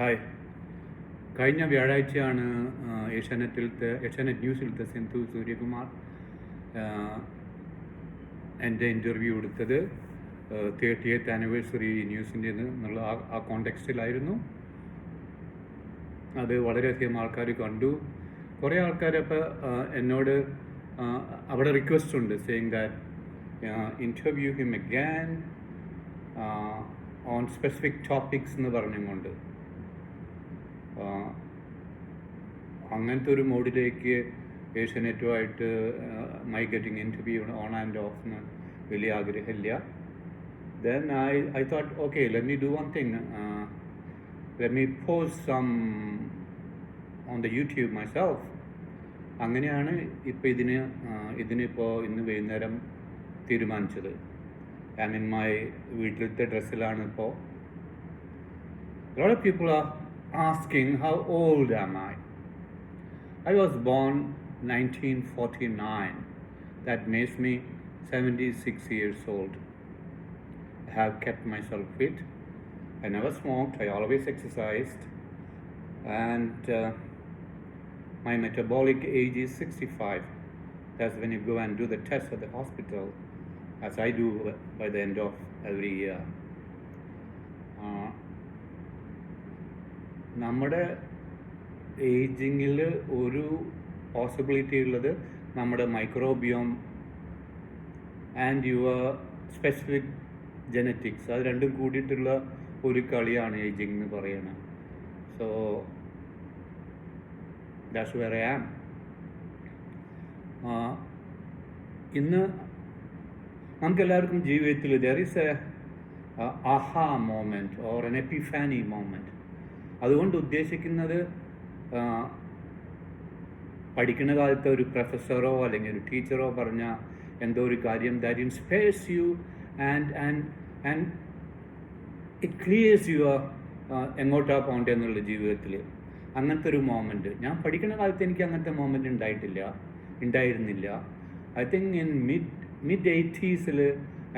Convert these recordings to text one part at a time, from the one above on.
Hi. കഴിഞ്ഞ വ്യാഴാഴ്ചയാണ് ഏഷ്യാനെറ്റിലത്തെ ഏഷ്യാനെറ്റ് ന്യൂസിലത്തെ സിന്ധു സൂര്യകുമാർ എന്റെ ഇന്റർവ്യൂ എടുത്തത് തേർട്ടി എയ്ത്ത് ആനിവേഴ്സറി ന്യൂസിന്റെ എന്നുള്ള ആ- ആ കോണ്ടെക്സ്റ്റിലായിരുന്നു. അത് വളരെയധികം ആൾക്കാർ കണ്ടു. കുറേ ആൾക്കാരപ്പോൾ എന്നോട് അവിടെ റിക്വസ്റ്റ് ഉണ്ട് saying that interview him again on specific topics എന്ന് പറഞ്ഞുകൊണ്ട് അങ്ങനത്തെ ഒരു മോഡിലേക്ക് ഏഷ്യാനെറ്റുമായിട്ട് my getting interview on and off എന്ന് വലിയ ആഗ്രഹമില്ല. Then I I thought okay let me do one thing let me post some on the YouTube myself അങ്ങനെയാണ് ഇപ്പോൾ ഇതിന് ഇതിനിപ്പോൾ ഇന്ന് വൈകുന്നേരം തീരുമാനിച്ചത്. ഐ മീൻ മൈ വീട്ടിലത്തെ ഡ്രസ്സിലാണ് ഇപ്പോൾ of people are asking, how old am I? I was born 1949. That makes me 76 years old. I have kept myself fit. I never smoked. I always exercised. And uh, my metabolic age is 65. That's when you go and do the test at the hospital, as I do by the end of every year. നമ്മുടെ ഏജിങ്ങിൽ ഒരു possibility ഉള്ളത് നമ്മുടെ microbiome and your specific genetics അത് രണ്ടും കൂടിയിട്ടുള്ള ഒരു കളിയാണ് ageing എന്ന് പറയുന്നത്. So that's where I am ഇന്ന് നമുക്കെല്ലാവർക്കും ജീവിതത്തിൽ there is a aha moment or an epiphany moment അതുകൊണ്ട് ഉദ്ദേശിക്കുന്നത് പഠിക്കുന്ന കാലത്ത് ഒരു പ്രൊഫസറോ അല്ലെങ്കിൽ ഒരു ടീച്ചറോ പറഞ്ഞ എന്തോ ഒരു കാര്യം that inspires you and and and it clears your എങ്ങോട്ടാ പോകേണ്ടത് എന്നുള്ള ജീവിതത്തിൽ അങ്ങനത്തെ ഒരു മോമെന്റ് ഞാൻ പഠിക്കുന്ന കാലത്ത് എനിക്ക് അങ്ങനത്തെ മോമെന്റ് ഉണ്ടായിട്ടില്ല. ഉണ്ടായിരുന്നില്ല. I think in mid mid എയ്റ്റീസിൽ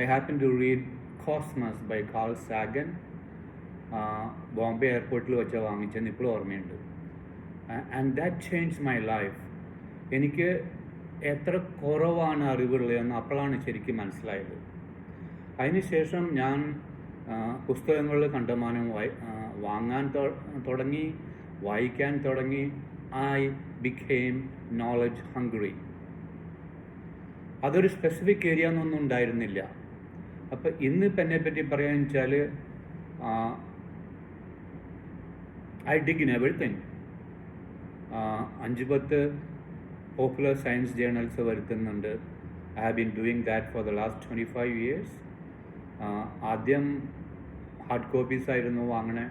I happen to read Cosmas by call Sagan Bombay എയർപോർട്ടിൽ വെച്ച് വാങ്ങിച്ചെന്ന് ഇപ്പോഴും ഓർമ്മയുണ്ട്. And that change my life എനിക്ക് എത്ര കുറവാണ് അറിവുള്ളതെന്ന് അപ്പോഴാണ് ശരിക്കും മനസ്സിലായത്. അതിനുശേഷം ഞാൻ പുസ്തകങ്ങളിൽ കണ്ടമാനം വാങ്ങാൻ തുടങ്ങി വായിക്കാൻ തുടങ്ങി ഐ ബിക്കെയിം നോളജ് ഹംഗ്രി അതൊരു സ്പെസിഫിക് ഏരിയ എന്നൊന്നും ഉണ്ടായിരുന്നില്ല. അപ്പം ഇന്ന് എന്നെ പറ്റി പറയാന്ന് വെച്ചാൽ ഐ ഡിഗ് ഇൻ എവറിത്തിങ് അഞ്ച് പത്ത് പോപ്പുലർ സയൻസ് ജേണൽസ് വരുത്തുന്നുണ്ട്. I have been doing that for the last twenty five years ആദ്യം ഹാർഡ് കോപ്പീസ് ആയിരുന്നു വാങ്ങണേ.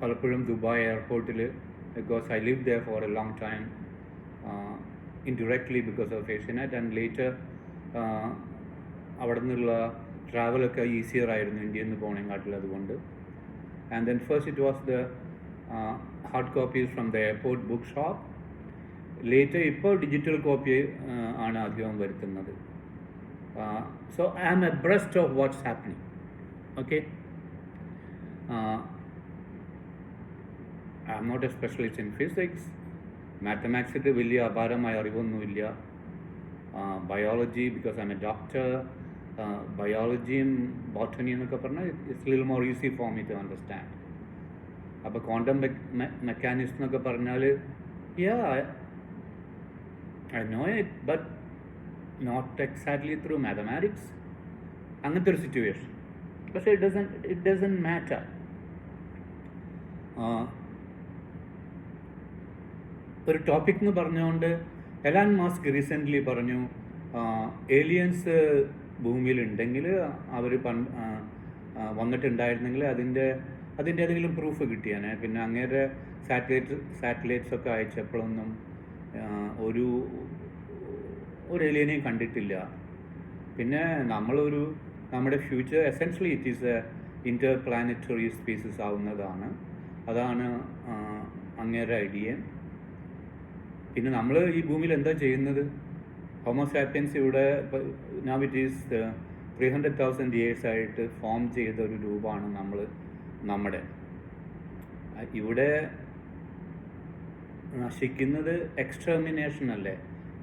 പലപ്പോഴും ദുബായ് എയർപോർട്ടിൽ because I live there for a long time indirectly because of Asianet and later അവിടെ നിന്നുള്ള ട്രാവലൊക്കെ easier ആയിരുന്നു ഇന്ത്യയിൽ നിന്ന് പോകണേക്കാട്ടിൽ അതുകൊണ്ട്. And then first it was the hard copies from the airport book shop later ഇപ്പോൾ ഡിജിറ്റൽ കോപ്പി ആണ് അധികം വരുത്തുന്നത്. So I am burst of what's happening okay I am not a specialist in physics മാത്തമാറ്റിക്സിൽ വലിയ അപാരമായ അറിവൊന്നുമില്ല. Biology because I'm a doctor ബയോളജിയും botany എന്നൊക്കെ പറഞ്ഞാൽ it's lil more easy for me to understand അപ്പോൾ quantum mechanics എന്നൊക്കെ പറഞ്ഞാൽ yeah I know it but not exactly through mathematics അങ്ങനത്തെ ഒരു സിറ്റുവേഷൻ പക്ഷേ it doesn't it doesn't matter ഒരു ടോപ്പിക് എന്ന് പറഞ്ഞുകൊണ്ട് എലാൻ മാസ്ക് റീസെന്റ്ലി പറഞ്ഞു ഏലിയൻസ് ഭൂമിയിലുണ്ടെങ്കിൽ അവർ പൺ വന്നിട്ടുണ്ടായിരുന്നെങ്കിൽ അതിന്റെ അതിന്റെ ഏതെങ്കിലും പ്രൂഫ് കിട്ടിയാനെ. പിന്നെ അങ്ങേരെ സാറ്റലൈറ്റ് സാറ്റലൈറ്റ്സ് ഒക്കെ അയച്ചപ്പോഴൊന്നും ഒരു ഒരു ഏലിയനെയും കണ്ടിട്ടില്ല. പിന്നെ നമ്മളൊരു നമ്മുടെ future essentially it is a interplanetary species ആവുന്നതാണ്. അതാണ് അങ്ങേരുടെ അങ്ങേരെ ഐഡിയ പിന്നെ നമ്മൾ ഈ ഭൂമിയിൽ എന്താ ചെയ്യുന്നത്? ഹോമോസാപ്പിയൻസ് ഇവിടെ now it is three hundred thousand years ആയിട്ട് ഫോം ചെയ്ത ഒരു രൂപമാണ് നമ്മൾ നമ്മുടെ. ഇവിടെ നശിക്കുന്നത് എക്സ്റ്റർമിനേഷൻ അല്ലേ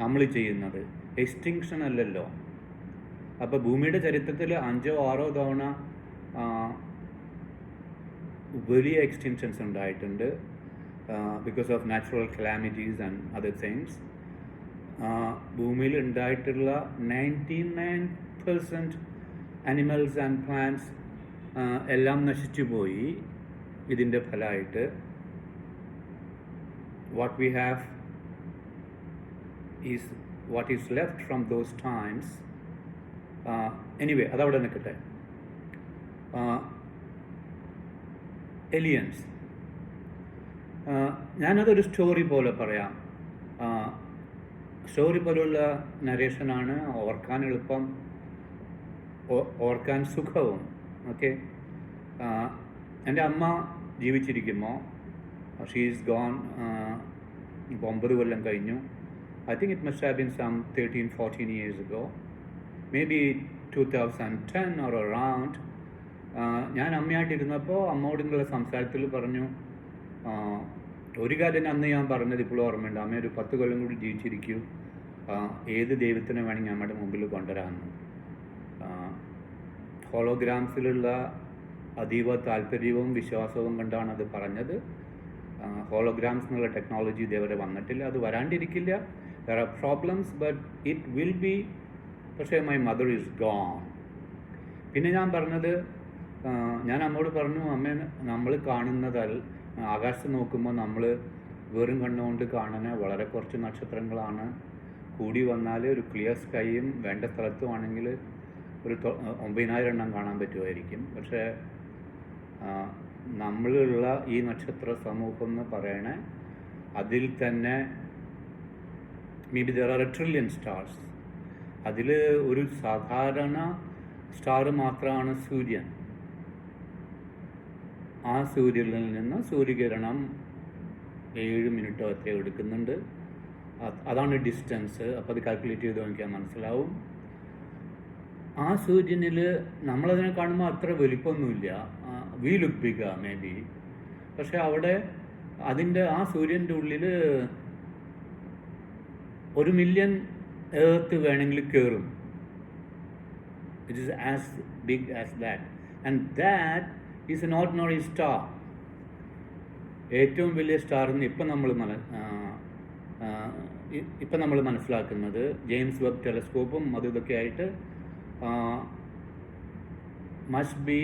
നമ്മൾ ചെയ്യുന്നത്? എക്സ്റ്റിങ്ഷൻ അല്ലല്ലോ. അപ്പോൾ ഭൂമിയുടെ ചരിത്രത്തിൽ അഞ്ചോ ആറോ തവണ വലിയ എക്സ്റ്റിങ്ഷൻസ് ഉണ്ടായിട്ടുണ്ട് because of natural calamities and other things ഭൂമിയിൽ ഉണ്ടായിട്ടുള്ള ninety nine percent animals and plants എല്ലാം നശിച്ചു പോയി. ഇതിന്റെ ഫലമായിട്ട് what we have is what is left from those times anyway അതവിടെ നിൽക്കട്ടെ. എലിയൻസ് ഞാനതൊരു സ്റ്റോറി പോലെ പറയാം. സ്റ്റോറി പോലുള്ള നരേഷനാണ് ഓർക്കാൻ എളുപ്പം ഓർക്കാൻ സുഖവും. ഓക്കെ എന്റെ അമ്മ ജീവിച്ചിരിക്കുമോ ഷീ ഈസ് ഗോൺ ഇപ്പോൾ ഒമ്പത് കൊല്ലം കഴിഞ്ഞു. I think it must have been some thirteen fourteen years go maybe two thousand ten or around ഞാൻ അമ്മയായിട്ടിരുന്നപ്പോൾ അമ്മയോടുള്ള സംസാരത്തിൽ പറഞ്ഞു ഒരു കാര്യം അന്ന് ഞാൻ പറഞ്ഞത് ഇപ്പോഴും ഓർമ്മയുണ്ട്. അമ്മ ഒരു പത്ത് കൊല്ലം കൂടി ജീവിച്ചിരിക്കും. ഏത് ദൈവത്തിനെ വേണമെങ്കിൽ നമ്മുടെ മുമ്പിൽ കൊണ്ടുവരാമെന്ന്. ഹോളോഗ്രാംസിലുള്ള അതീവ താല്പര്യവും വിശ്വാസവും കൊണ്ടാണ് അത് പറഞ്ഞത്. ഹോളോഗ്രാംസ് എന്നുള്ള ടെക്നോളജി ഇതേവരെ വന്നിട്ടില്ല. അത് വരാണ്ടിരിക്കില്ല. There are problems but it will be പക്ഷേ മൈ മദർ ഈസ് ഗോൺ പിന്നെ ഞാൻ പറഞ്ഞത് ഞാൻ അമ്മോട് പറഞ്ഞു അമ്മ നമ്മൾ കാണുന്നതൽ ആകാശത്ത് നോക്കുമ്പോൾ നമ്മൾ വെറും കണ്ണുകൊണ്ട് കാണുന്ന വളരെ കുറച്ച് നക്ഷത്രങ്ങളാണ്. കൂടി വന്നാൽ ഒരു ക്ലിയർ സ്കൈയും വേണ്ട സ്ഥലത്തുമാണെങ്കിൽ ഒരു ഒമ്പതിനായിരം എണ്ണം കാണാൻ പറ്റുമായിരിക്കും. പക്ഷേ നമ്മളുള്ള ഈ നക്ഷത്ര സമൂഹം എന്ന് പറയണേ അതിൽ തന്നെ maybe there are a trillion stars അതിൽ ഒരു സാധാരണ സ്റ്റാർ മാത്രമാണ് സൂര്യൻ. ആ സൂര്യനിൽ നിന്ന് സൂര്യകിരണം ഏഴ് മിനിറ്റോ എത്രയോ എടുക്കുന്നുണ്ട്. അതാണ് ഡിസ്റ്റൻസ് അപ്പോൾ അത് കാൽക്കുലേറ്റ് ചെയ്ത് നോക്കിയാൽ മനസ്സിലാവും. ആ സൂര്യനിൽ നമ്മളതിനെ കാണുമ്പോൾ അത്ര വലിപ്പമൊന്നുമില്ല. വി ബിഗ മേ ബി പക്ഷെ അവിടെ അതിന്റെ ആ സൂര്യന്റെ ഉള്ളിൽ ഒരു മില്യൺ ഏർത്ത് വേണമെങ്കിൽ കയറും. It is as big as that and that is an ordinary star ഏറ്റവും വലിയ സ്റ്റാർ എന്ന് ഇപ്പം നമ്മൾ മന ഇപ്പം നമ്മൾ മനസ്സിലാക്കുന്നത് ജെയിംസ് വെബ് ടെലസ്കോപ്പും അതും ഇതൊക്കെ ആയിട്ട് must be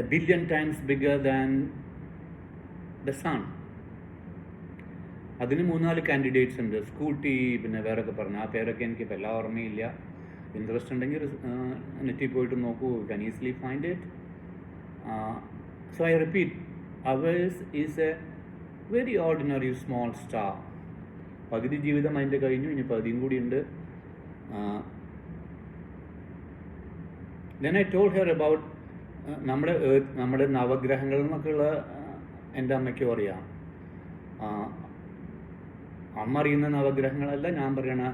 a billion times bigger than the sun അതിന് മൂന്നാൽ കാൻഡിഡേറ്റ്സ് ഉണ്ട്. സ്കൂട്ടി പിന്നെ വേറൊക്കെ പറഞ്ഞു. ആ പേരൊക്കെ എനിക്ക് ഇപ്പം എല്ലാം ഓർമ്മയില്ല ഇൻട്രസ്റ്റ് ഉണ്ടെങ്കിൽ നെറ്റിൽ പോയിട്ട് നോക്കൂ. Can easily find it so I repeat, ours is a very ordinary small star പകുതി ജീവിതം അതിന്റെ കഴിഞ്ഞു ഇനി പകുതിയും കൂടിയുണ്ട് then I told her about നമ്മുടെ നമ്മുടെ നവഗ്രഹങ്ങൾ എന്നൊക്കെയുള്ള എന്റെ അമ്മയ്ക്കും അറിയാം അമ്മ അറിയുന്ന നവഗ്രഹങ്ങളല്ല ഞാൻ പറയണ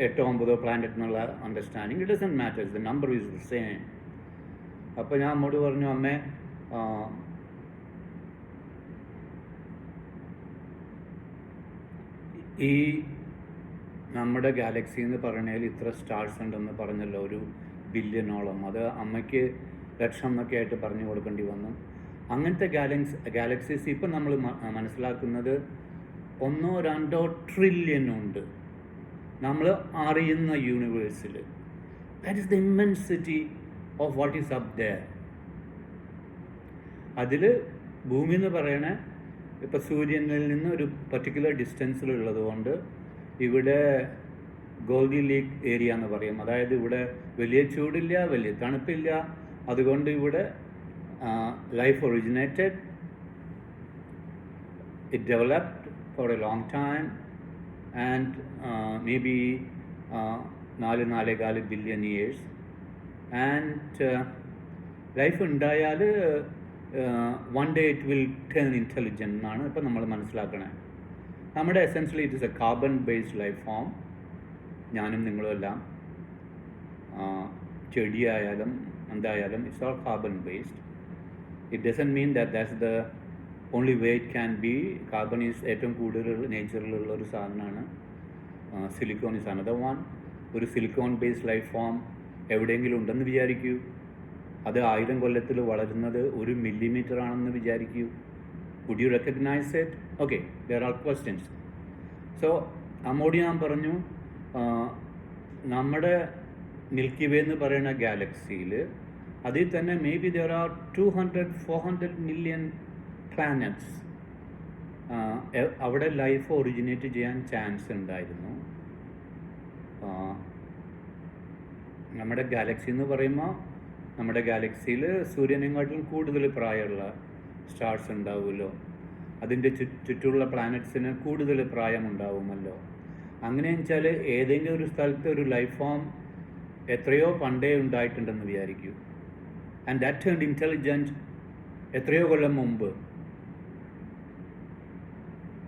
എട്ടോ ഒമ്പതോ പ്ലാനറ്റ് എന്നുള്ള understanding it doesn't matters the number is the same അപ്പോൾ ഞാൻ അമ്മോട് പറഞ്ഞു അമ്മേ ഈ നമ്മുടെ ഗാലക്സി എന്ന് പറഞ്ഞാൽ ഇത്ര സ്റ്റാർസ് ഉണ്ടെന്ന് പറഞ്ഞല്ലോ ഒരു ബില്യനോളം. അത് അമ്മയ്ക്ക് ലക്ഷം എന്നൊക്കെ ആയിട്ട് പറഞ്ഞു കൊടുക്കേണ്ടി വന്നു. അങ്ങനത്തെ ഗാലക്സ് ഗാലക്സീസ് ഇപ്പം നമ്മൾ മനസ്സിലാക്കുന്നത് ഒന്നോ രണ്ടോ ട്രില്യൺ ഉണ്ട്. നമ്മൾ അറിയുന്ന യൂണിവേഴ്സിൽ that is the immensity of what is up there അതിൽ ഭൂമി എന്ന് പറയണ ഇപ്പം സൂര്യനിൽ നിന്ന് ഒരു പർട്ടിക്കുലർ ഡിസ്റ്റൻസിലുള്ളത് കൊണ്ട് ഇവിടെ ഗോൾഡി ലീക്ക് ഏരിയ എന്ന് പറയും. അതായത് ഇവിടെ വലിയ ചൂടില്ല വലിയ തണുപ്പില്ല. അതുകൊണ്ട് ഇവിടെ life originated it developed for a long time and maybe നാല് നാലേകാൽ ബില്യൺ ഇയേഴ്സ് ആൻഡ് ലൈഫ് ഉണ്ടായാൽ one day it will turn intelligent എന്നാണ് ഇപ്പം നമ്മൾ മനസ്സിലാക്കണേ. നമ്മുടെ essentially it is a carbon based life form ഞാനും നിങ്ങളും എല്ലാം ചെടിയായാലും എന്തായാലും it's all carbon based it doesn't mean that that's the only way it can be carbon is ഏറ്റവും കൂടുതൽ നേച്ചറിലുള്ള ഒരു സാധനമാണ്. സിലിക്കോൺ ഇസ് അനദർ വൺ ഒരു സിലിക്കോൺ ബേസ്ഡ് ലൈഫ് ഫോം എവിടെയെങ്കിലും ഉണ്ടെന്ന് വിചാരിക്കൂ. അത് ആയിരം കൊല്ലത്തിൽ വളരുന്നത് ഒരു മില്ലിമീറ്റർ ആണെന്ന് വിചാരിക്കൂ. Would you recognise it okay there are questions so അമ്മോട് ഞാൻ പറഞ്ഞു നമ്മുടെ മിൽക്കി വേ എന്ന് പറയുന്ന ഗാലക്സിയിൽ അതിൽ തന്നെ maybe there are two hundred four hundred million planets അവിടെ ലൈഫ് ഒറിജിനേറ്റ് ചെയ്യാൻ ചാൻസ് ഉണ്ടായിരുന്നു. നമ്മുടെ ഗാലക്സി എന്ന് പറയുമ്പോൾ നമ്മുടെ ഗാലക്സിയിൽ സൂര്യനെക്കാട്ടിലും കൂടുതൽ പ്രായമുള്ള സ്റ്റാർസ് ഉണ്ടാവുമല്ലോ. അതിന്റെ ചു ചുറ്റുമുള്ള പ്ലാനറ്റ്സിന് കൂടുതൽ പ്രായമുണ്ടാവുമല്ലോ. അങ്ങനെ വെച്ചാൽ ഏതെങ്കിലും ഒരു സ്ഥലത്ത് ഒരു ലൈഫ് ഫോം എത്രയോ പണ്ടേ ഉണ്ടായിട്ടുണ്ടെന്ന് വിചാരിക്കൂ. ആൻഡ് ദാറ്റ് ടേൺ ഇന്റലിജന്റ് എത്രയോ കൊല്ലം മുമ്പ്.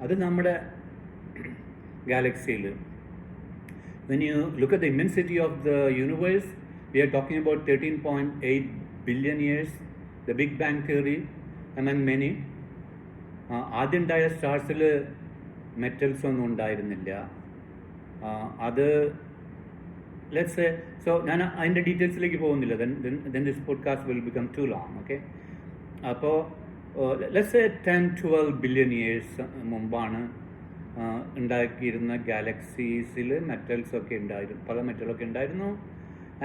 അത് നമ്മുടെ ഗാലക്സിയിൽ when you look at the immensity of the universe, we are talking about 13.8 billion years, the Big Bang theory, among many. ആ, ആദ്യം ഉണ്ടായ സ്റ്റാർസിൽ മെറ്റൽസ് ഒന്നും ഉണ്ടായിരുന്നില്ല. ആ, അത് ലെറ്റ്സ് സോ ഞാൻ അതിന്റെ ഡീറ്റെയിൽസിലേക്ക് പോകുന്നില്ല. Then then this podcast will become too long okay അപ്പോൾ let's ten twelve billion years മുമ്പാണ് ആ, ഉണ്ടാക്കിയിരുന്ന ഗാലക്സീസിൽ മെറ്റൽസ് ഒക്കെ ഉണ്ടായിരുന്നു പല മെറ്റലൊക്കെ ഉണ്ടായിരുന്നു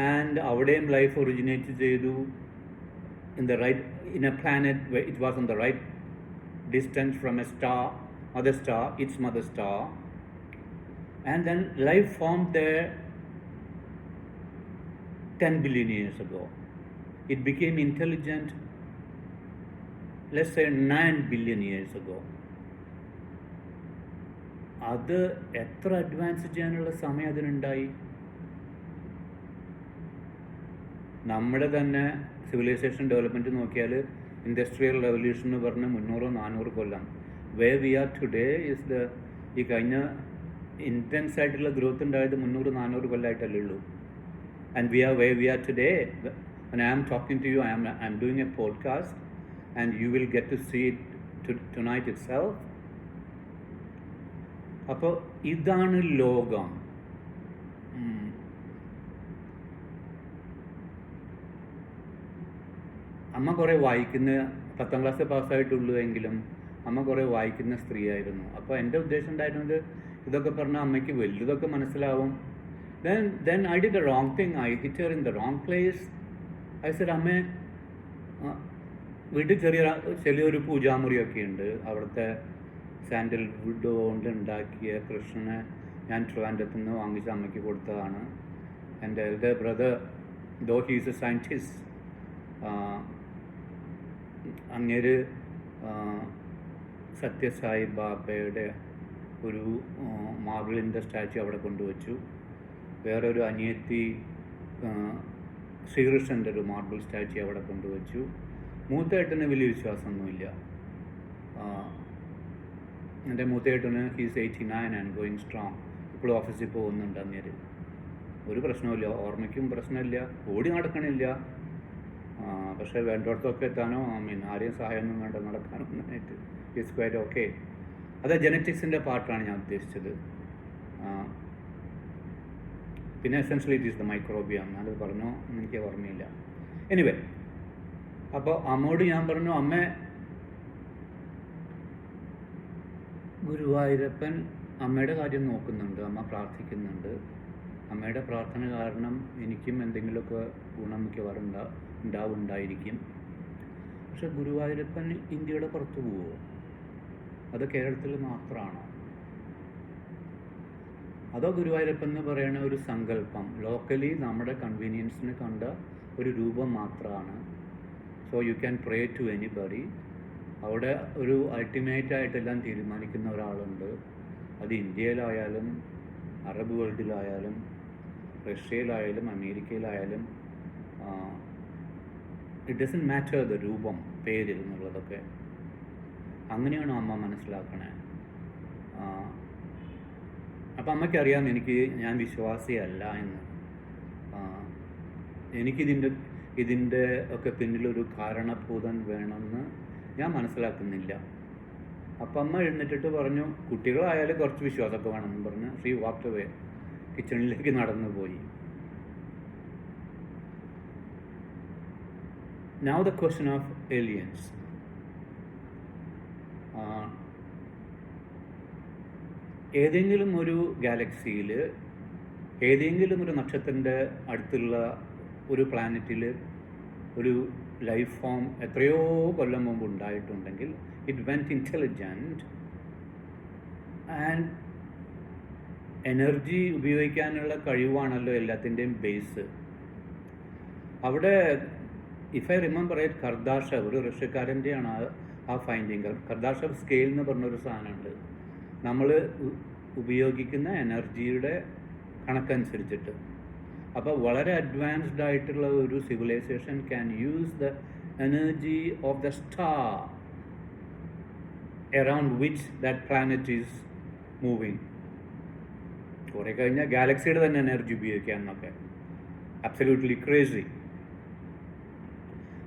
ആൻഡ് അവിടെയും ലൈഫ് ഒറിജിനേറ്റ് ചെയ്തു in the right in a planet it was on the right distance from a star mother star it's mother star and then life form the 10 billion years ago. It became intelligent, let's say 9 billion years ago. അത് എത്ര advance ചെയ്യാനുള്ള സമയം അതിനുണ്ടായി? നമ്മുടെ തന്നെ civilization development നോക്കിയാൽ industrial revolution എന്ന് പറഞ്ഞ് മുന്നൂറോ നാനൂറ് കൊല്ലം. Where we are today is the ഈ കഴിഞ്ഞ ഇന്റൻസ് ആയിട്ടുള്ള ഗ്രോത്ത് ഉണ്ടായത് മുന്നൂറ് നാനൂറ് കൊല്ലമായിട്ടല്ലേ ഉള്ളൂ. And and we are where we are I am talking to you I am I am doing a podcast and you will get to see see tonight it itself. അപ്പോൾ ഇതാണ് ലോകം. അമ്മ കുറേ വായിക്കുന്ന പത്താം ക്ലാസ് പാസ്സായിട്ടുള്ളൂ എങ്കിലും അമ്മ കുറേ വായിക്കുന്ന സ്ത്രീയായിരുന്നു. അപ്പോൾ എന്റെ ഉദ്ദേശം ഉണ്ടായിരുന്നത് ഇതൊക്കെ പറഞ്ഞാൽ അമ്മയ്ക്ക് വലുതൊക്കെ മനസ്സിലാവും. Then then I did the wrong thing I hit her in the wrong place. I said, അമ്മേ വീട്ടിൽ ചെറിയ ചെറിയൊരു പൂജാമുറിയൊക്കെ ഉണ്ട്. അവിടുത്തെ സാൻഡൽ വുഡ് കൊണ്ട് ഉണ്ടാക്കിയ കൃഷ്ണനെ ഞാൻ ട്രിവാൻഡ്രത്ത് നിന്ന് വാങ്ങിച്ച് അമ്മയ്ക്ക് കൊടുത്തതാണ്. എന്റെ elder brother though he's A scientist അങ്ങേര് സത്യസായി ബാബയുടെ ഒരു മാർബിളിന്റെ സ്റ്റാച്ചു അവിടെ കൊണ്ടുവച്ചു. വേറൊരു അനിയത്തി ശ്രീകൃഷ്ണന്റെ ഒരു മാർബിൾ സ്റ്റാച്ചു അവിടെ കൊണ്ടുവച്ചു. മൂത്തേട്ടന് വലിയ വിശ്വാസമൊന്നുമില്ല. എന്റെ മൂത്തേട്ടന് he's eighty nine and going strong ഇപ്പോഴും ഓഫീസിൽ പോകുന്നുണ്ട് അങ്ങേര് ഒരു പ്രശ്നവുമില്ല. ഓർമ്മയ്ക്കും പ്രശ്നമില്ല. ഓടി നടക്കണില്ല. പക്ഷേ വേണ്ടോടത്തൊക്കെ എത്താനോ മീൻ ആരെയും സഹായമൊന്നും വേണ്ട നടക്കാനൊന്നായിട്ട്. ഇറ്റ്സ് ക്വൈറ്റ് ഓക്കെ അത് ജനറ്റിക്സിന്റെ പാർട്ടാണ് ഞാൻ ഉദ്ദേശിച്ചത്. പിന്നെ essentially it is the microbiome ഞാനത് പറഞ്ഞു എനിക്ക് ഓർമ്മയില്ല. എനിവേ അപ്പോൾ അമ്മോട് ഞാൻ പറഞ്ഞു അമ്മ ഗുരുവായൂരപ്പൻ അമ്മയുടെ കാര്യം നോക്കുന്നുണ്ട് അമ്മ പ്രാർത്ഥിക്കുന്നുണ്ട്. അമ്മയുടെ പ്രാർത്ഥന കാരണം എനിക്കും എന്തെങ്കിലുമൊക്കെ ഗുണം മിക്കവാറും ഉണ്ടാ ഉണ്ടാവുണ്ടായിരിക്കും. പക്ഷെ ഗുരുവായൂരപ്പൻ ഇന്ത്യയുടെ പുറത്ത് പോവുമോ അത് കേരളത്തിൽ മാത്രമാണോ? അതോ ഗുരുവായൂരപ്പൻ എന്ന് പറയുന്ന ഒരു സങ്കല്പം ലോക്കലി നമ്മുടെ കൺവീനിയൻസിന് കണ്ട ഒരു രൂപം മാത്രമാണ്? So you can pray to anybody അവിടെ ഒരു അൾട്ടിമേറ്റ് ആയിട്ടെല്ലാം തീരുമാനിക്കുന്ന ഒരാളുണ്ട്. അത് ഇന്ത്യയിലായാലും അറബ് വേൾഡിലായാലും റഷ്യയിലായാലും അമേരിക്കയിലായാലും ഇറ്റ് ഡസൻ മാറ്റർ ദ രൂപം പേര് എന്നുള്ളതൊക്കെ. അങ്ങനെയാണ് അമ്മ മനസ്സിലാക്കണേ. അപ്പം അമ്മയ്ക്കറിയാം എനിക്ക് ഞാൻ വിശ്വാസിയല്ല എന്ന്. എനിക്കിതിന്റെ ഇതിന്റെ ഒക്കെ പിന്നിലൊരു കാരണഭൂതൻ വേണമെന്ന് ഞാൻ മനസ്സിലാക്കുന്നില്ല. അപ്പം അമ്മ എഴുന്നേറ്റിട്ട് പറഞ്ഞു കുട്ടികളായാലും കുറച്ച് വിശ്വാസമൊക്കെ വേണമെന്ന് പറഞ്ഞ് ഷീ വാക്ക് വേ കിച്ചണിലേക്ക് നടന്നു പോയി. Now the question of aliens ഏതെങ്കിലും ഒരു ഗാലക്സിയിൽ ഏതെങ്കിലും ഒരു നക്ഷത്രത്തിന്റെ അടുത്തുള്ള ഒരു പ്ലാനറ്റിൽ ഒരു ലൈഫ് ഫോം എത്രയോ കൊല്ലം മുമ്പ് ഉണ്ടായിട്ടുണ്ടെങ്കിൽ it went intelligent and energy ഉപയോഗിക്കാനുള്ള കഴിവാണല്ലോ എല്ലാത്തിന്റെയും ബേസ് അവിടെ if I remember it Kardashev ഒരു റഷ്യക്കാരന്റെയാണ് ആ ഫൈൻഡിങ് കർദാഷവ് സ്കെയിൽ എന്ന് പറഞ്ഞൊരു സാധനമുണ്ട്. നമ്മൾ ഉപയോഗിക്കുന്ന എനർജിയുടെ കണക്കനുസരിച്ചിട്ട്. അപ്പോൾ വളരെ അഡ്വാൻസ്ഡ് ആയിട്ടുള്ള ഒരു civilization can use the energy of the star around which that planet is moving കുറേ കഴിഞ്ഞാൽ ഗാലക്സിയുടെ തന്നെ എനർജി ഉപയോഗിക്കാം എന്നൊക്കെ അബ്സല്യൂട്ട്ലി ക്രേസി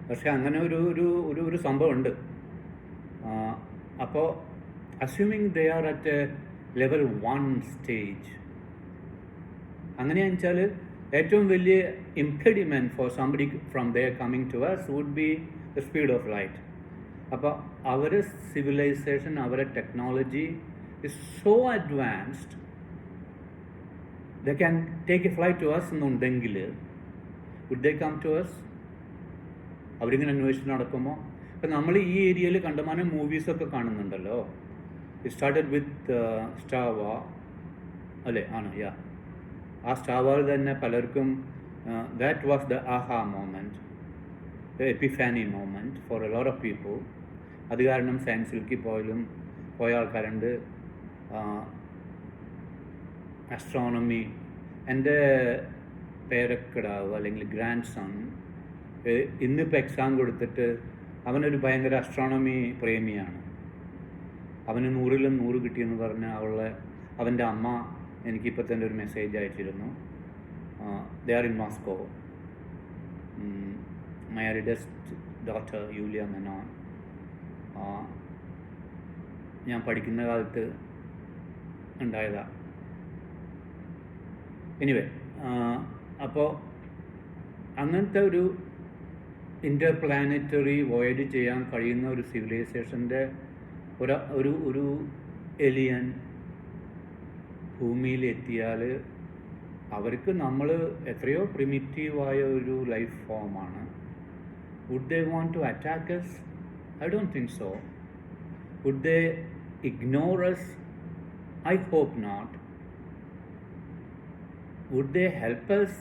പക്ഷെ അങ്ങനെ ഒരു ഒരു ഒരു ഒരു സംഭവം ഉണ്ട് അപ്പോൾ assuming they are at level one stage അങ്ങനെയാണെന്ന് വെച്ചാൽ ഏറ്റവും വലിയ impediment for somebody from their coming to us would be the speed of light അപ്പോൾ അവർ സിവിലൈസേഷൻ അവരെ technology is so advanced the can take a flight to us എന്നുണ്ടെങ്കിൽ would they come to us അവരിങ്ങനെ അന്വേഷിച്ച് നടക്കുമ്പോൾ ഇപ്പം നമ്മൾ ഈ ഏരിയയിൽ കണ്ടമാനം മൂവീസൊക്കെ കാണുന്നുണ്ടല്ലോ. സ്റ്റാർട്ടഡ് വിത്ത് സ്റ്റാവ അല്ലേ? ആണ്? യാ ആ സ്റ്റാവുകൾ തന്നെ പലർക്കും that was the aha moment the epiphany moment for a lot of people അത് കാരണം സയൻസിലേക്ക് പോയാലും പോയ ആൾക്കാരുണ്ട്. അസ്ട്രോണമി എന്റെ പേരക്കിടാവ് അല്ലെങ്കിൽ ഗ്രാൻഡ് സൺ ഇന്നിപ്പോൾ എക്സാം കൊടുത്തിട്ട് അവനൊരു ഭയങ്കര അസ്ട്രോണമി പ്രേമിയാണ്. അവന് നൂറിലും നൂറ് കിട്ടിയെന്ന് പറഞ്ഞ് അവളെ അവന്റെ അമ്മ എനിക്കിപ്പോൾ തന്നെ ഒരു മെസ്സേജ് അയച്ചിരുന്നു. They are in Moscow my eldest doctor Yulia Menon ഞാൻ പഠിക്കുന്ന കാലത്ത് ഉണ്ടായതാണ് എനിവേ അപ്പോൾ അങ്ങനത്തെ ഒരു ഇന്റർ പ്ലാനറ്ററി വോയിഡ് ചെയ്യാൻ കഴിയുന്ന ഒരു സിവിലൈസേഷന്റെ ഒരു ഒരു എലിയൻ ഭൂമിയിലെത്തിയാൽ അവർക്ക് നമ്മൾ എത്രയോ പ്രിമിറ്റീവായ ഒരു ലൈഫ് ഫോമാണ് would they want to attack us I don't think so would they ignore ignore us I hope not would they help us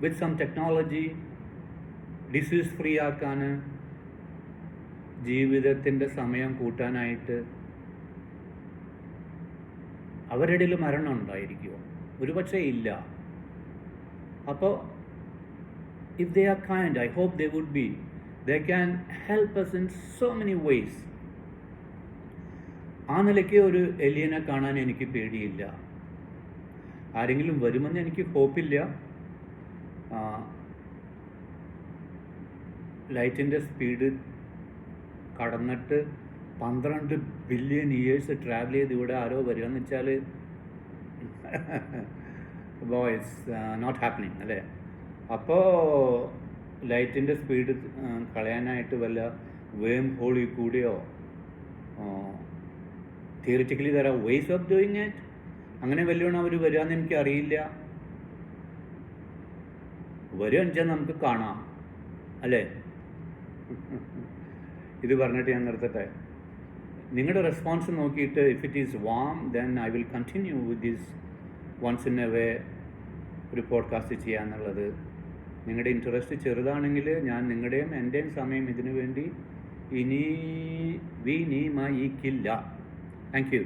with some technology disease free ആക്കാൻ ജീവിതത്തിന്റെ സമയം കൂട്ടാനായിട്ട് അവരുടെ ഇടയിൽ മരണം ഉണ്ടായിരിക്കുമോ ഒരുപക്ഷെ ഇല്ല. അപ്പോൾ if they are kind I hope they would be they can help us in so many ways ആ നിലയ്ക്ക് ഒരു എലിയനെ കാണാൻ എനിക്ക് പേടിയില്ല. ആരെങ്കിലും വരുമെന്ന് എനിക്ക് ഹോപ്പില്ല ലൈറ്റിന്റെ സ്പീഡ് കടന്നിട്ട് പന്ത്രണ്ട് ബില്യൺ ഇയേഴ്സ് ട്രാവൽ ചെയ്ത് ഇവിടെ ആരോ വരിക എന്ന് വെച്ചാൽ ബോയ്സ് നോട്ട് ഹാപ്പനിങ് അല്ലേ? അപ്പോൾ ലൈറ്റിന്റെ സ്പീഡ് കളയാനായിട്ട് വല്ല വേം ഹോളിൽ കൂടിയോ തിയറിറ്റിക്കലി തരാം വേസ് ഓഫ് ഡൂയിങ് ഇറ്റ് അങ്ങനെ വല്ലതും അവർ വരികയെന്ന് എനിക്ക് അറിയില്ല വരികയെന്ന് വെച്ചാൽ നമുക്ക് കാണാം അല്ലേ? ഇത് പറഞ്ഞിട്ട് ഞാൻ നിർത്തട്ടെ. നിങ്ങളുടെ റെസ്പോൺസ് നോക്കിയിട്ട് if it is warm then I will continue with this once in a way ഒരു പോഡ്കാസ്റ്റ് ചെയ്യാന്നുള്ളത് നിങ്ങളുടെ ഇൻട്രസ്റ്റ് ചെറുതാണെങ്കിൽ ഞാൻ നിങ്ങളുടെയും എന്റെയും സമയം ഇതിനു വേണ്ടി ഇനി വിനിമയിക്കില്ല. Thank you